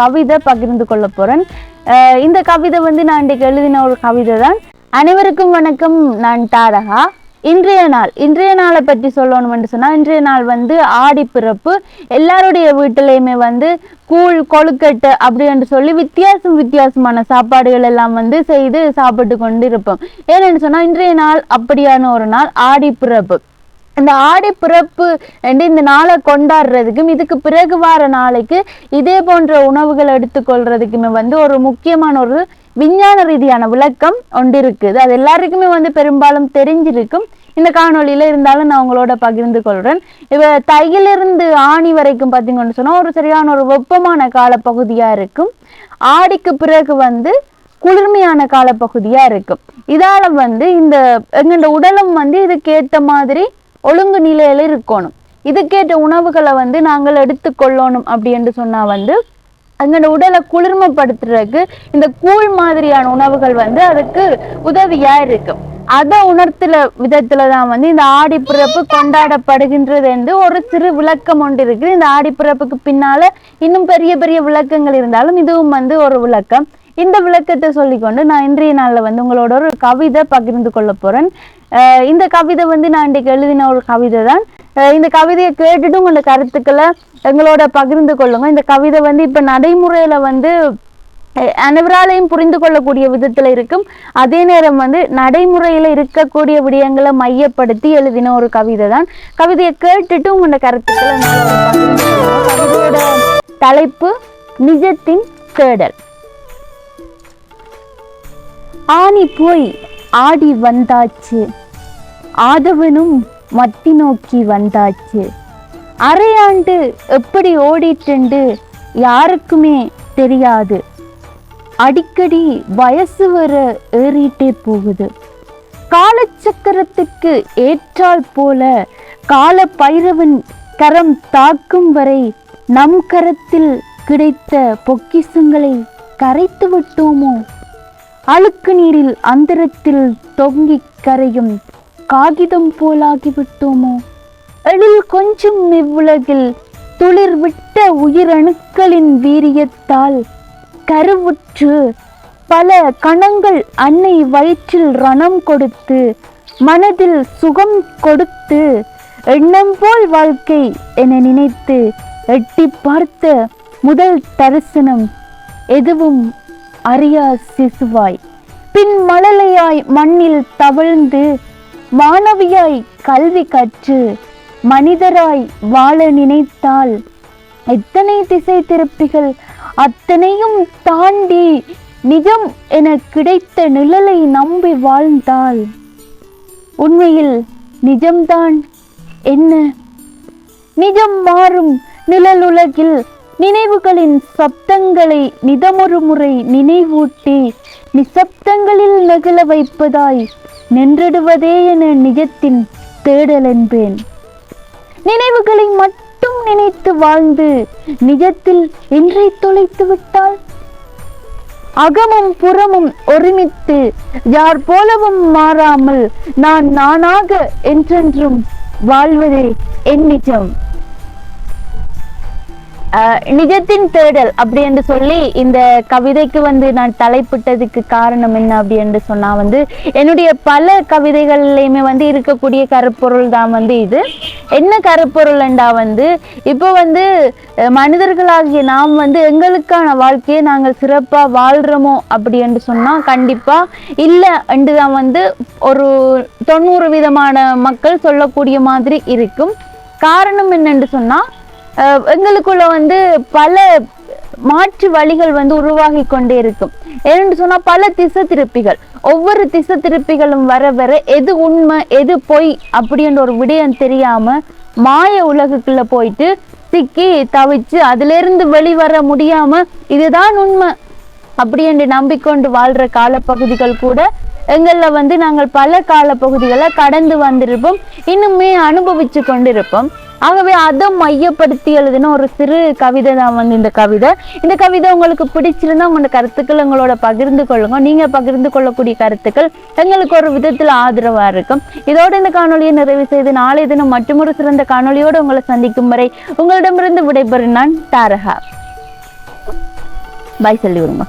கவிதை பகிர்ந்து கொள்ள போகிறேன் இந்த கவிதை வந்து நான் இன்றைக்கு எழுதின ஒரு கவிதை தான். அனைவருக்கும் வணக்கம் நான் தாரகா. இன்றைய நாள் இன்றைய நாளை பற்றி சொல்லணும் சொன்னால் இன்றைய நாள் வந்து ஆடி பிறப்பு. எல்லாருடைய வீட்டிலையுமே வந்து கூழ் கொழுக்கட்டை அப்படி என்று சொல்லி வித்தியாசம் வித்தியாசமான சாப்பாடுகள் எல்லாம் வந்து செய்து சாப்பிட்டு கொண்டு இருப்போம் ஏன்னு சொன்னால் இன்றைய நாள் அப்படியான ஒரு நாள் ஆடி பிறப்பு. இந்த ஆடி பிறப்பு இந்த நாளை கொண்டாடுறதுக்கும் இதுக்கு பிறகு வார நாளைக்கு இதே போன்ற உணவுகள் எடுத்துக்கொள்றதுக்குமே வந்து ஒரு முக்கியமான ஒரு விஞ்ஞான ரீதியான விளக்கம் ஒன்று இருக்குது அது எல்லாருக்குமே வந்து பெரும்பாலும் தெரிஞ்சிருக்கும். இந்த காணொலியில் இருந்தாலும் நான் உங்களோட பகிர்ந்து கொள்கிறேன் இப்ப தையிலிருந்து ஆணி வரைக்கும் பார்த்தீங்கன்னு சொன்னால் ஒரு சரியான ஒரு வெப்பமான காலப்பகுதியாக இருக்கும். ஆடிக்கு பிறகு வந்து குளிர்மையான காலப்பகுதியாக இருக்கும். இதால வந்து இந்த எங்களோட உடலும் வந்து இதுக்கேற்ற மாதிரி ஒழுங்கு நிலையில் இருக்கணும். இதுக்கேற்ற உணவுகளை வந்து நாங்கள் எடுத்துக்கொள்ளணும் அப்படின்னு சொன்னால் வந்து எங்களோட உடலை குளிர்மைப்படுத்துறதுக்கு இந்த கூழ் மாதிரியான உணவுகள் வந்து அதுக்கு உதவியாக இருக்கும் அதை உணர்த்துற விதத்துல தான் வந்து இந்த ஆடிப்பிறப்பு கொண்டாடப்படுகின்றது என்று ஒரு சிறு விளக்கம் ஒன்று இருக்குது. இந்த ஆடிப்பிறப்புக்கு பின்னால இன்னும் பெரிய பெரிய விளக்கங்கள் இருந்தாலும் இதுவும் வந்து ஒரு விளக்கம். இந்த விளக்கத்தை சொல்லிக்கொண்டு நான் இன்றைய நாளில் வந்து உங்களோட ஒரு கவிதை பகிர்ந்து கொள்ள போகிறேன் இந்த கவிதை வந்து நான் இன்றைக்கு எழுதின ஒரு கவிதை தான். இந்த கவிதையை கேட்டுட்டு உங்களோட கருத்துக்களை எங்களோட பகிர்ந்து கொள்ளுங்க. இந்த கவிதை வந்து இப்போ நடைமுறையில் வந்து அனைவராலையும் புரிந்து கொள்ளக்கூடிய விதத்தில் இருக்கும். அதே நேரம் வந்து நடைமுறையில் இருக்கக்கூடிய விடயங்களை மையப்படுத்தி எழுதின ஒரு கவிதை தான். கவிதையை கேட்டுட்டு உங்களோட கருத்துக்களை கவிதையோட தலைப்பு நிஜத்தின் தேடல். ஆணி போய் ஆடி வந்தாச்சு. ஆதவனும் மத்தி நோக்கி வந்தாச்சு. அரையாண்டு எப்படி ஓடிட்டுண்டு யாருக்குமே தெரியாது. அடிக்கடி வயசு வர ஏறிட்டே போகுது. காலச்சக்கரத்துக்கு ஏற்றால் போல கால பைரவன் கரம் தாக்கும் வரை நம் கரத்தில் கிடைத்த பொக்கிசங்களை கரைத்து விட்டோமோ? அழுக்கு நீரில் அந்தரத்தில் தொங்கிக் கரையும் காகிதம் போலாகிவிட்டோமோ? எழில் கொஞ்சம் இவ்வுலகில் துளிர் விட்ட உயிரணுக்களின் வீரியத்தால் கருவுற்று பல கணங்கள் அன்னை வயிற்றில் ரணம் கொடுத்து மனதில் சுகம் கொடுத்து எண்ணம் போல் வாழ்க்கை என நினைத்து எட்டி பார்த்த முதல் தரிசனம் எதுவும் அறியா சிசுவாய். பின் மழலையாய் மண்ணில் தவழ்ந்து மாணவியாய் கல்வி கற்று மனிதராய் வாழ நினைத்தால் எத்தனை திசை திருப்பிகள் அத்தனையும் தாண்டி நிஜம் என கிடைத்த நிழலை நம்பி வாழ்ந்தால் உண்மையில் நிஜம்தான். என்ன? நிஜம் மாறும் நிழலுலகில் நினைவுகளின் சப்தங்களை நிதமொரு முறை நினைவூட்டி நிசப்தங்களில் நெகிழ வைப்பதாய் நின்றிடுவதே என நிஜத்தின் தேடல் என்பேன் நினைவுகளை மட்டும் நினைத்து வாழ்ந்து நிஜத்தில் இன்றை தொலைத்து விட்டால்? அகமும் புறமும் ஒருமித்து யார் போலவும் மாறாமல் நான் நானாக என்றென்றும் வாழ்வதே என் நிஜம். நிஜத்தின் தேடல் அப்படி என்று சொல்லி இந்த கவிதைக்கு வந்து நான் தலைப்பிட்டதுக்கு காரணம் என்ன அப்படி என்று சொன்னால் வந்து என்னுடைய பல கவிதைகள்லையுமே வந்து இருக்கக்கூடிய கருப்பொருள் தான் வந்து இது. என்ன கருப்பொருள்ண்டா வந்து இப்போ வந்து மனிதர்களாகிய நாம் வந்து எங்களுக்கான வாழ்க்கையை நாங்கள் சிறப்பாக வாழ்கிறோமோ அப்படி என்று சொன்னால் கண்டிப்பாக இல்லை என்று தான் வந்து ஒரு தொண்ணூறு விதமான மக்கள் சொல்லக்கூடிய மாதிரி இருக்கும். காரணம் என்னென்று சொன்னால் எங்களுக்குள்ள வந்து பல மாற்று வழிகள் வந்து உருவாகி கொண்டே இருக்கும். ஏன்னு சொன்னால் பல திசை திருப்பிகள். ஒவ்வொரு திசை திருப்பிகளும் வர வர எது உண்மை எது பொய் அப்படின்ற ஒரு விடயம் தெரியாமல் மாய உலகுக்குள்ளே போயிட்டு சிக்கி தவிச்சு அதுலேருந்து வெளிவர முடியாமல் இதுதான் உண்மை அப்படி என்று நம்பிக்கொண்டு வாழ்கிற காலப்பகுதிகள் கூட எங்களில் வந்து நாங்கள் பல காலப்பகுதிகளை கடந்து வந்திருப்போம். இன்னுமே அனுபவிச்சு கொண்டிருப்போம். ஆகவே அதை மையப்படுத்தி எழுதின ஒரு சிறு கவிதை தான் வந்து இந்த கவிதை. இந்த கவிதை உங்களுக்கு பிடிச்சிருந்தா உங்களோட கருத்துக்கள் எங்களோட பகிர்ந்து கொள்ளுங்க. நீங்க பகிர்ந்து கொள்ளக்கூடிய கருத்துக்கள் எங்களுக்கு ஒரு விதத்தில் ஆதரவா இருக்கும். இதோட இந்த காணொலியை நிறைவு செய்து நாளை தினம் மற்றொரு சிறந்த காணொலியோடு உங்களை சந்திக்கும் வரை உங்களிடமிருந்து விடைபெறும் நான் தாரகா. பாய் சொல்லி விடுங்க.